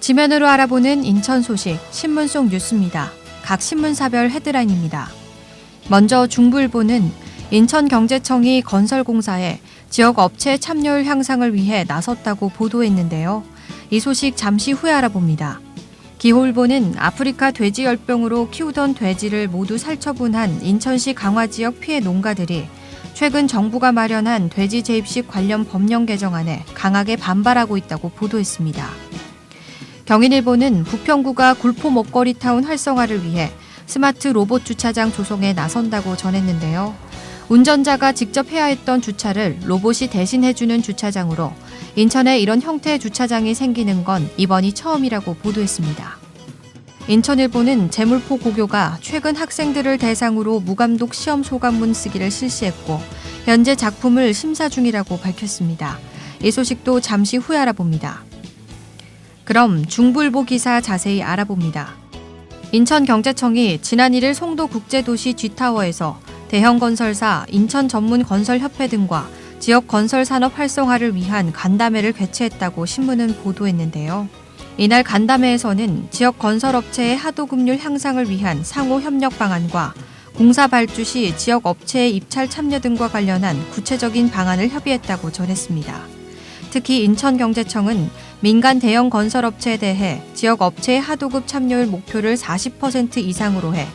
지면으로 알아보는 인천 소식 신문 속 뉴스입니다. 각 신문사별 헤드라인입니다. 먼저 중부일보는 인천경제청이 건설공사에 지역 업체 참여율 향상을 위해 나섰다고 보도했는데요. 이 소식 잠시 후에 알아봅니다. 기호일보는 아프리카 돼지열병으로 키우던 돼지를 모두 살처분한 인천시 강화 지역 피해 농가들이 최근 정부가 마련한 돼지 재입식 관련 법령 개정안에 강하게 반발하고 있다고 보도했습니다. 경인일보는 부평구가 굴포 먹거리 타운 활성화를 위해 스마트 로봇 주차장 조성에 나선다고 전했는데요. 운전자가 직접 해야 했던 주차를 로봇이 대신해주는 주차장으로 인천에 이런 형태의 주차장이 생기는 건 이번이 처음이라고 보도했습니다. 인천일보는 재물포 고교가 최근 학생들을 대상으로 무감독 시험 소감문 쓰기를 실시했고 현재 작품을 심사 중이라고 밝혔습니다. 이 소식도 잠시 후에 알아봅니다. 그럼 중부일보 기사 자세히 알아봅니다. 인천경제청이 지난 1일 송도 국제도시 G타워에서 대형 건설사 인천 전문 건설협회 등과 지역 건설 산업 활성화를 위한 간담회를 개최했다고 신문은 보도했는데요. 이날 간담회에서는 지역 건설업체의 하도급률 향상을 위한 상호 협력 방안과 공사 발주 시 지역 업체의 입찰 참여 등과 관련한 구체적인 방안을 협의했다고 전했습니다. 특히 인천경제청은 민간 대형 건설업체에 대해 지역 업체의 하도급 참여율 목표를 40% 이상으로 해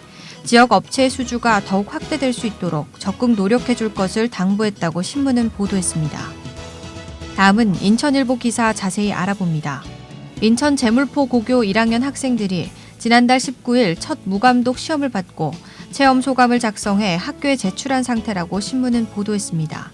지역 업체의 수주가 더욱 확대될 수 있도록 적극 노력해 줄 것을 당부했다고 신문은 보도했습니다. 다음은 인천일보 기사 자세히 알아봅니다. 인천 재물포 고교 1학년 학생들이 지난달 19일 첫 무감독 시험을 받고 체험 소감을 작성해 학교에 제출한 상태라고 신문은 보도했습니다.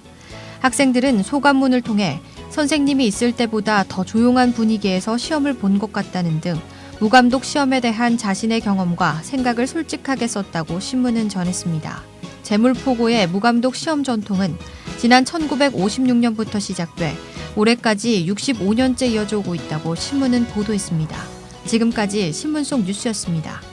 학생들은 소감문을 통해 선생님이 있을 때보다 더 조용한 분위기에서 시험을 본 것 같다는 등 무감독 시험에 대한 자신의 경험과 생각을 솔직하게 썼다고 신문은 전했습니다. 재물포고의 무감독 시험 전통은 지난 1956년부터 시작돼 올해까지 65년째 이어져 오고 있다고 신문은 보도했습니다. 지금까지 신문 속 뉴스였습니다.